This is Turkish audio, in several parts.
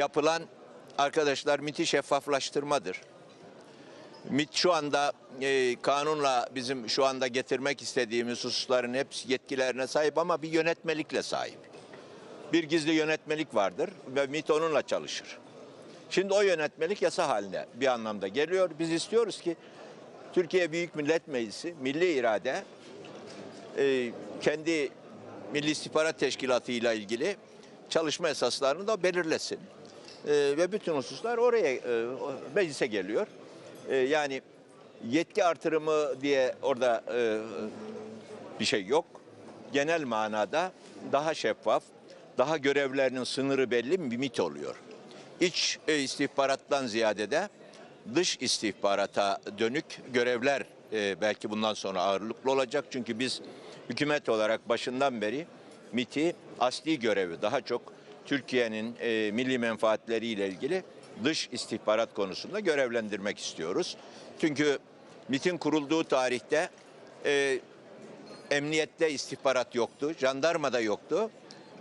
yapılan arkadaşlar MİT'i şeffaflaştırmadır. MİT şu anda e, kanunla bizim şu anda getirmek istediğimiz hususların hepsi yetkilerine sahip ama bir yönetmelikle sahip. Bir gizli yönetmelik vardır ve MİT onunla çalışır. Şimdi o yönetmelik yasa haline bir anlamda geliyor. Biz istiyoruz ki Türkiye Büyük Millet Meclisi milli irade e, kendi Milli İstihbarat Teşkilatı ile ilgili çalışma esaslarını da belirlesin. E, ve bütün hususlar oraya e, meclise geliyor. E, yani yetki artırımı diye orada e, bir şey yok. Genel manada daha şeffaf, daha görevlerinin sınırı belli bir MİT oluyor. İç e, istihbarattan ziyade de dış istihbarata dönük görevler belki bundan sonra ağırlıklı olacak. Çünkü biz hükümet olarak başından beri MİT'i asli görevi daha çok Türkiye'nin e, milli menfaatleriyle ilgili dış istihbarat konusunda görevlendirmek istiyoruz. Çünkü MİT'in kurulduğu tarihte e, emniyette istihbarat yoktu, jandarmada yoktu.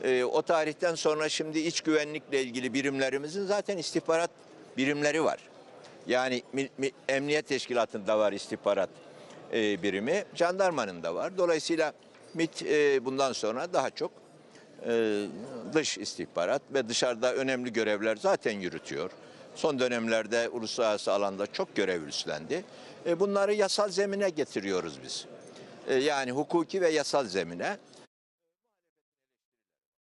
Ee, o tarihten sonra şimdi iç güvenlikle ilgili birimlerimizin zaten istihbarat birimleri var. Yani mi- mi- emniyet teşkilatında var istihbarat e, birimi, jandarmanın da var. Dolayısıyla MİT e, bundan sonra daha çok e, dış istihbarat ve dışarıda önemli görevler zaten yürütüyor. Son dönemlerde uluslararası alanda çok görev üstlendi. E, bunları yasal zemine getiriyoruz biz. E, yani hukuki ve yasal zemine.